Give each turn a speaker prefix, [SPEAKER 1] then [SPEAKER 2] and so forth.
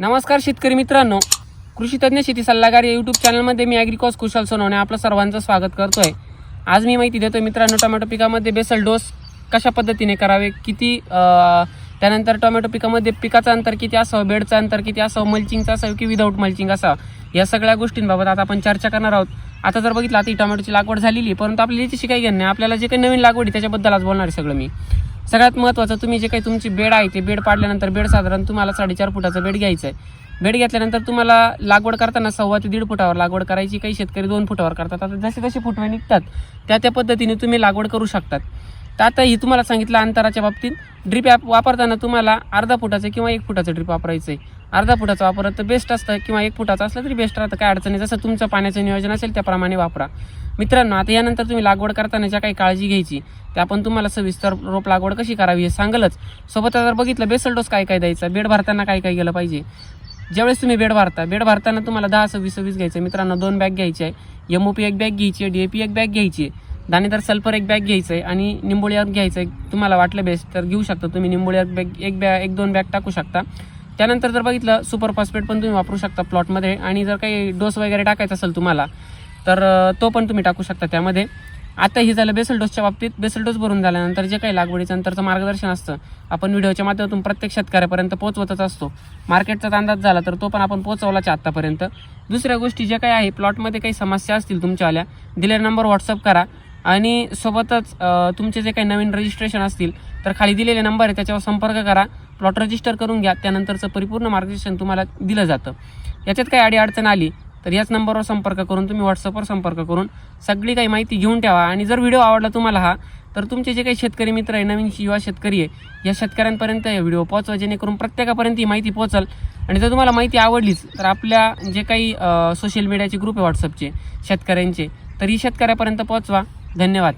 [SPEAKER 1] नमस्कार शेतकरी मित्रांनो. कृषीतज्ञ शेती सल्लागार या युट्यूब चॅनलमध्ये मी ॲग्रिकॉस कुशल सोनवणे आपलं सर्वांचं स्वागत करतोय. आज मी माहिती देतोय मित्रांनो टोमॅटो पिकामध्ये बेसल डोस कशा पद्धतीने करावे? किती त्यानंतर टोमॅटो पिकामध्ये पिकाचं अंतर किती असावं बेडचं अंतर किती असावं मल्चिंगचं असावं की विदाऊट मल्चिंग असावं? या सगळ्या गोष्टींबाबत आता आपण चर्चा करणार आहोत. आता जर बघितलं आता ही टोमॅटोची लागवड झालेली परंतु आपल्याला याची काही घेणं नाही. आपल्याला जे काही नवीन लागवड आहे त्याच्याबद्दल आज बोलणार आहे सगळं मी. सगळ्यात महत्त्वाचं तुम्ही जे काही तुमची बेड आहे ते बेड पाडल्यानंतर बेड साधारण तुम्हाला साडेचार फुटाचं बेड घ्यायचं आहे बेड घेतल्यानंतर तुम्हाला लागवड करताना सव्वा ते दीड फुटावर लागवड करायची. काही शेतकरी दोन फुटावर करतात. आता जसे जसे फुटवे निघतात त्या त्या पद्धतीने तुम्ही लागवड करू शकतात. तर आता ही तुम्हाला सांगितलं अंतराच्या बाबतीत. ड्रीप ॲप वापरताना तुम्हाला अर्धा फुटाचं किंवा एक फुटाचं ड्रीप वापरायचं आहे अर्धा फुटाचं वापरत तर बेस्ट असतं किंवा एक फुटाचं असलं तरी बेस्ट राहतं. काय अडचणी जसं तुमचं पाण्याचं नियोजन असेल त्याप्रमाणे वापरा. मित्रांनो आता यानंतर तुम्ही लागवड करताना ज्या काही काळजी घ्यायची त्या आपण तुम्हाला सविस्तर रोप लागवड कशी करावी हे सांगलच. सोबत जर बघितलं बेसल डोस काय काय द्यायचा बेड भरताना काय काय गेलं पाहिजे. ज्यावेळेस तुम्ही बेड भरता बेड भरताना तुम्हाला दहा सव्वीस सव्वीस घ्यायचं आहे. मित्रांनो दोन बॅग घ्यायची आहे. एम ओ पी एक बॅग घ्यायची आहे डी ए पी एक बॅग घ्यायची आहे. दाणेदार सल्फर एक बॅग घ्यायचं आहे आणि निंबोळी अर्क घ्यायचं आहे तुम्हाला वाटलं बेस्ट तर घेऊ शकता तुम्ही. निंबोळी अर्क बॅग एक बॅग एक दोन बॅग टाकू शकता. त्यानंतर जर बघितलं सुपर फॉस्फेट पण तुम्ही वापरू शकता प्लॉटमध्ये आणि जर काही डोस वगैरे टाकायचा असेल तुम्हाला तर तो पण तुम्ही टाकू शकता त्यामध्ये. आता हे झालं बेसल डोसच्या बाबतीत. बेसल डोस भरून झाल्यानंतर जे काही लागवडीचं नंतरचं मार्गदर्शन असतं आपण व्हिडिओच्या माध्यमातून प्रत्येक शेतकऱ्यापर्यंत पोहोचवतच असतो. मार्केटचा अंदाज झाला तर तो पण आपण पोहोचवलाच आत्तापर्यंत दुसऱ्या गोष्टी ज्या काही आहे प्लॉटमध्ये काही समस्या असतील तुमच्यावाल्या दिलेला नंबर व्हॉट्सअप करा. आणि सोबतच तुमचे जे काही नवीन रजिस्ट्रेशन असतील तर खाली दिलेले नंबर आहे त्याच्यावर संपर्क करा. प्लॉट रजिस्टर करून घ्या त्यानंतरचं परिपूर्ण मार्गदर्शन तुम्हाला दिलं जातं. याच्यात काही अडी अडचण आली तर याच नंबरवर संपर्क करून तुम्ही व्हॉट्सअपवर संपर्क करून सगळी काही माहिती घेऊन ठेवा. आणि जर व्हिडिओ आवडला तुम्हाला हा तर तुमचे जे काही शेतकरी मित्र आहे नवीन युवा शेतकरी आहे या शेतकऱ्यांपर्यंत हे व्हिडिओ पोहोचवा जेणेकरून प्रत्येकापर्यंत ही माहिती पोहोचल. आणि जर तुम्हाला माहिती आवडलीच तर आपल्या जे काही सोशल मीडियाचे ग्रुप आहे व्हॉट्सअपचे शेतकऱ्यांचे तर ही शेतकऱ्यापर्यंत पोहोचवा. धन्यवाद.